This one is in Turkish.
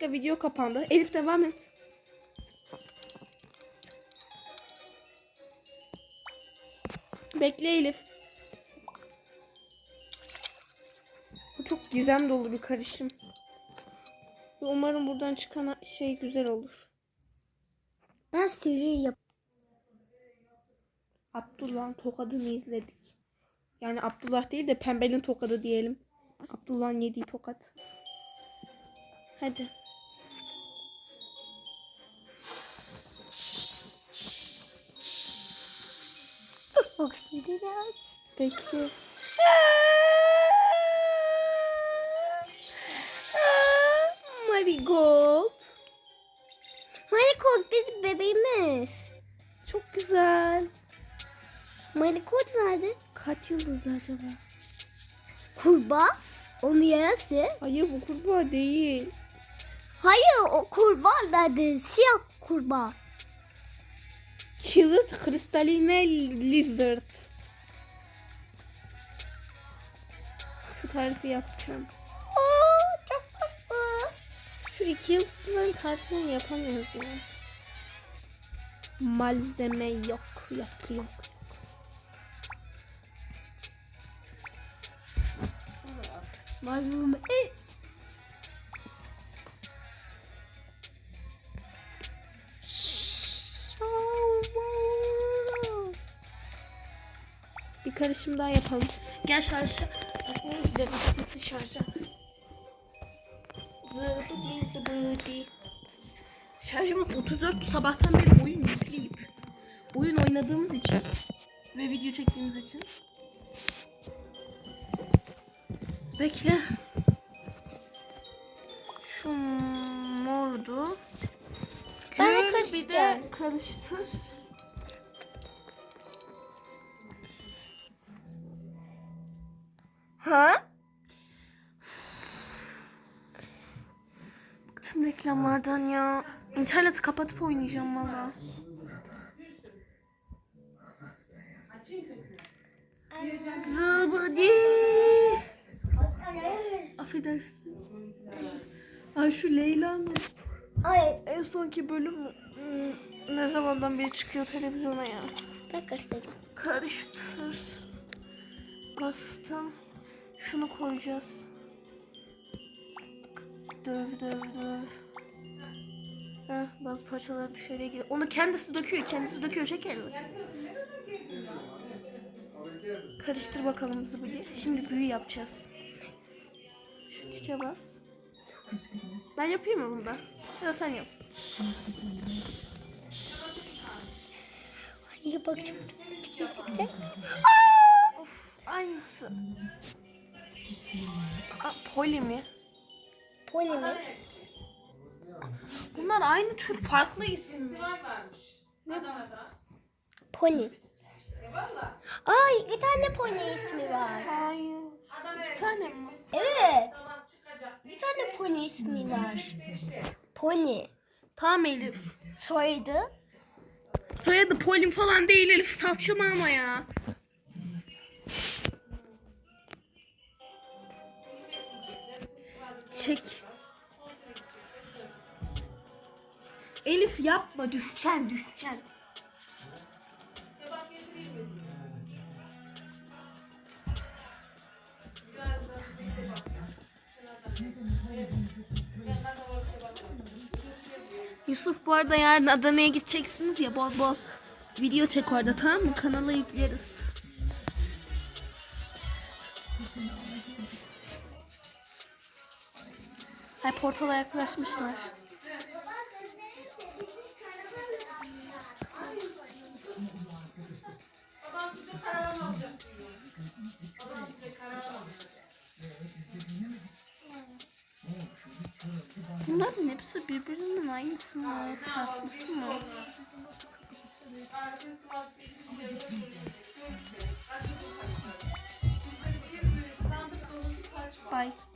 Yanlışlıkla video kapandı. Elif devam et. Bekle Elif. Bu çok gizem dolu bir karışım. Umarım buradan çıkan şey güzel olur. Ben seri yap. Abdullah'ın tokadını izledik. Yani Abdullah değil de pembenin tokadı diyelim. Abdullah'ın yediği tokat. Hadi. Bak seri yap. Bekle. Marigold. Marigold bizim bebeğimiz. Çok güzel. Marigold nerede? Kaç yıldızlı acaba? Kurbağa. Onun yarası. Hayır bu kurbağa değil. Hayır o kurbağa nerede? Siyah kurbağa. Çığlık kristaline lizard. Şu tarifi yapacağım. Aa, çok tatlı. Şu iki yıldızların tarifini yapamıyoruz ya. Malzeme yok, yok, yok. Malum Bir karışım daha yapalım. Gel şarja. Bakmaya gidelim. Şarjımız 34 sabahtan beri oyun yükleyip oyun oynadığımız için ve video çektiğimiz için. Bekle. Şu mordu. Ben de Gör, Bir de karıştıracağım. karıştır. Ha? Bıktım reklamlardan ya. İnterneti kapatıp oynayacağım valla. Zıbıdi. Affedersin. Ay şu Leyla'nın Ay en sonki bölüm hmm, ne zamandan beri çıkıyor televizyona ya. ben karıştıracağım. Karıştır. Bastım. Şunu koyacağız. Döv döv döv. Heh, bazı parçalar dışarıya gidiyor. Onu kendisi döküyor. Kendisi döküyor şekerli. Karıştır bakalım zıbıdı. Şimdi büyü yapacağız. Şu tike bas. Ben yapayım mı bunda? Ya sen yap. Hadi bakacağım. Bir şey. Of aynısı. Aa, poli mi? Pony mi? Bunlar aynı tür farklı isim. Pony. Ay iki tane pony ismi var. Hayır. Bir tane mi? Evet. Bir tane pony ismi var. Pony. Tamam Elif. Soyadı. Soyadı Polin falan değil Elif. Saçma ama ya. Çek. Elif yapma düşeceksin düşeceksin. Yusuf bu arada yarın Adana'ya gideceksiniz ya bol bol video çek orada tamam mı? Kanala yükleriz. Ay portala yaklaşmışlar. Bunların hepsi birbirinin aynısı mı? Farklısı mı? Bye.